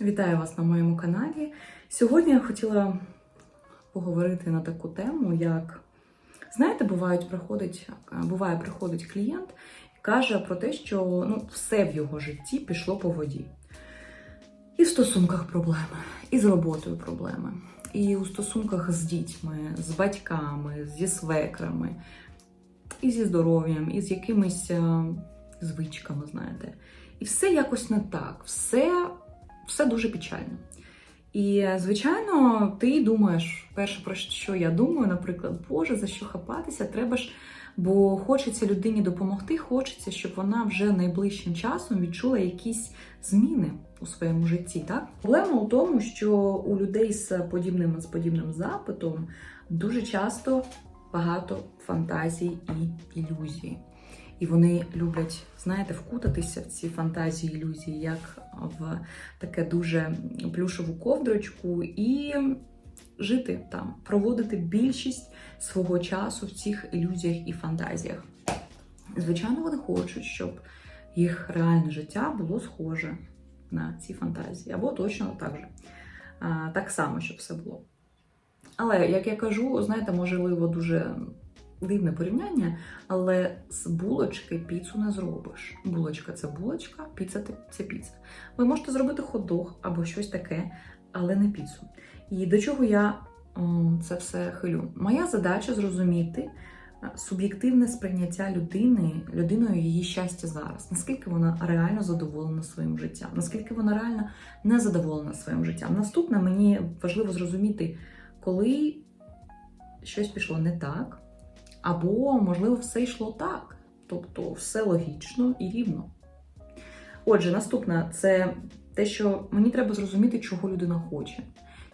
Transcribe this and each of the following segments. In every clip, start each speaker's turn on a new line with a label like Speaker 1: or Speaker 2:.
Speaker 1: Вітаю вас на моєму каналі. Сьогодні я хотіла поговорити на таку тему, як знаєте, бувають приходить, буває, приходить клієнт і каже про те, що ну, все в його житті пішло по воді. І в стосунках проблеми, і з роботою проблеми, і у стосунках з дітьми, з батьками, зі свекрами, і зі здоров'ям, і з якимись е, звичками, знаєте. І все якось не так, все, все дуже печально. І, звичайно, ти думаєш, перше, про що я думаю, наприклад, Боже, за що хапатися, треба ж, бо хочеться людині допомогти, хочеться, щоб вона вже найближчим часом відчула якісь зміни у своєму житті. Так? Проблема у тому, що у людей з подібним з подібним запитом дуже часто багато фантазій і ілюзій. І вони люблять, знаєте, вкутатися в ці фантазії, ілюзії, як в таке дуже плюшеву ковдрочку, і жити там, проводити більшість свого часу в цих ілюзіях і фантазіях. Звичайно, вони хочуть, щоб їх реальне життя було схоже на ці фантазії, або точно так же. Так само, щоб все було. Але, як я кажу, знаєте, можливо, дуже дивне порівняння, але з булочки піцу не зробиш. Булочка це булочка, піца це піца. Ви можете зробити хот-дог або щось таке, але не піцу. І до чого я це все хилю? Моя задача зрозуміти е, суб'єктивне сприйняття людини, людиною її щастя зараз. Наскільки вона реально задоволена своїм життям, наскільки вона реально не задоволена своїм життям. Наступне мені важливо зрозуміти, коли щось пішло не так. Або, можливо, все йшло так. Тобто все логічно і рівно. Отже, наступне це те, що мені треба зрозуміти, чого людина хоче,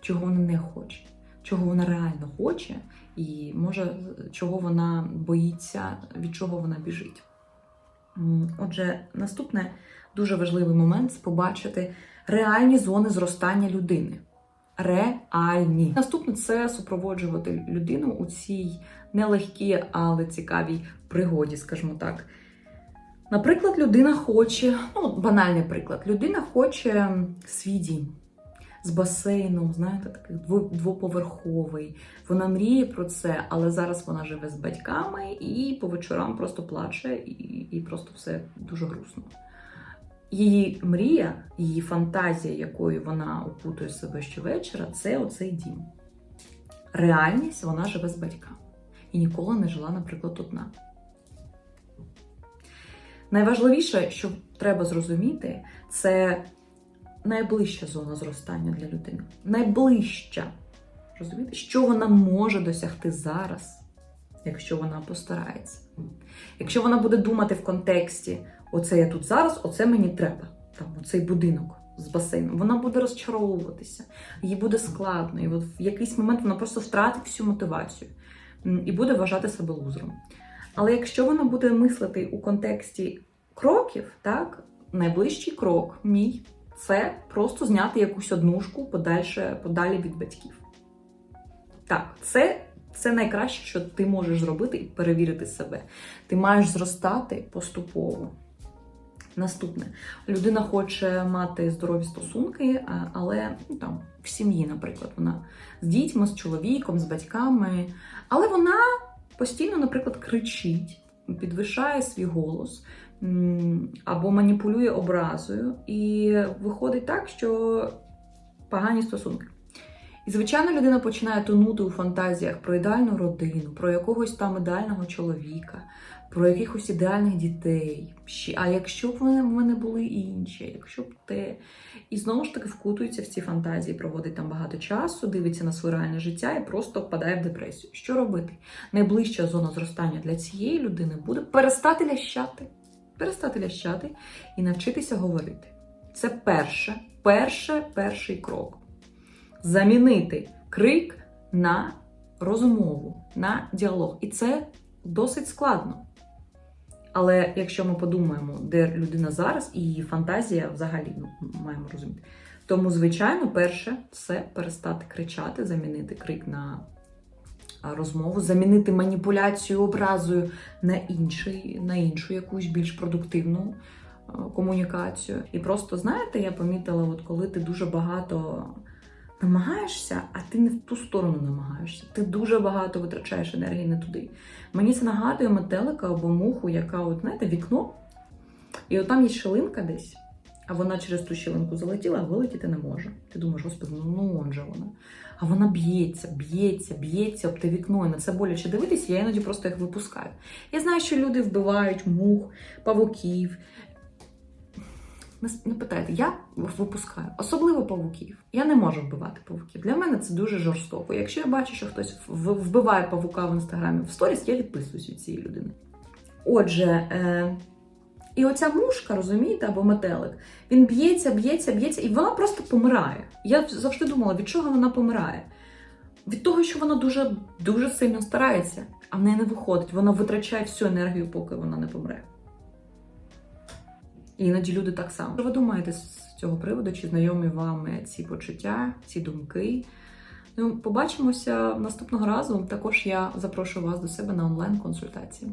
Speaker 1: чого вона не хоче, чого вона реально хоче, і може, чого вона боїться, від чого вона біжить. Отже, наступне дуже важливий момент побачити реальні зони зростання людини. Реальні. Наступне це супроводжувати людину у цій нелегкій, але цікавій пригоді, скажімо так. Наприклад, людина хоче, ну, банальний приклад, людина хоче свій дім з басейном, знаєте, такий двоповерховий. Вона мріє про це, але зараз вона живе з батьками і по вечорам просто плаче, і, і просто все дуже грустно. Її мрія, її фантазія, якою вона опутує себе щовечора, це оцей дім. Реальність вона живе з батьками і ніколи не жила, наприклад, одна. Найважливіше, що треба зрозуміти, це найближча зона зростання для людини. Найближча. Розумієте, що вона може досягти зараз, якщо вона постарається. Якщо вона буде думати в контексті оце я тут зараз, оце мені треба. Там оцей будинок з басейном. Вона буде розчаровуватися, їй буде складно, і от в якийсь момент вона просто втратить всю мотивацію і буде вважати себе лузером. Але якщо вона буде мислити у контексті кроків, так, найближчий крок мій це просто зняти якусь однушку подальше, подалі від батьків. Так, це, це найкраще, що ти можеш зробити і перевірити себе. Ти маєш зростати поступово. Наступне, людина хоче мати здорові стосунки, але ну, там в сім'ї, наприклад, вона з дітьми, з чоловіком, з батьками, але вона постійно, наприклад, кричить, підвищає свій голос або маніпулює образою, і виходить так, що погані стосунки. І, звичайно, людина починає тонути у фантазіях про ідеальну родину, про якогось там ідеального чоловіка, про якихось ідеальних дітей. А якщо б вони в мене були інші, якщо б те. І знову ж таки вкутується в ці фантазії, проводить там багато часу, дивиться на своє реальне життя і просто впадає в депресію. Що робити? Найближча зона зростання для цієї людини буде перестати лящати. Перестати лящати і навчитися говорити. Це перше, перше, перший крок. Замінити крик на розмову, на діалог. І це досить складно. Але якщо ми подумаємо, де людина зараз і її фантазія взагалі ну, маємо розуміти. Тому, звичайно, перше це перестати кричати, замінити крик на розмову, замінити маніпуляцію образою на інший, на іншу якусь більш продуктивну е, комунікацію. І просто знаєте, я помітила, от коли ти дуже багато намагаєшся, а ти не в ту сторону намагаєшся. Ти дуже багато витрачаєш енергії не туди. Мені це нагадує метелика або муху, яка, от, знаєте, вікно, і от там є щелинка десь, а вона через ту щелинку залетіла, а вилетіти не може. Ти думаєш, господи, ну, ну он же вона. А вона б'ється, б'ється, б'ється об те вікно. І на це боляче дивитися, я іноді просто їх випускаю. Я знаю, що люди вбивають мух, павуків. Не Не питайте, я випускаю, особливо павуків. Я не можу вбивати павуків. Для мене це дуже жорстоко. Якщо я бачу, що хтось вбиває павука в інстаграмі в сторіс, я відписуюсь від цієї людини. Отже, е, і оця мушка, розумієте, або метелик, він б'ється, б'ється, б'ється, і вона просто помирає. Я завжди думала, від чого вона помирає? Від того, що вона дуже, дуже сильно старається, а в неї не виходить. Вона витрачає всю енергію, поки вона не помре. І іноді люди так само. Що ви думаєте з цього приводу? Чи знайомі вам ці почуття, ці думки? Ну, побачимося наступного разу. Також я запрошую вас до себе на онлайн-консультацію.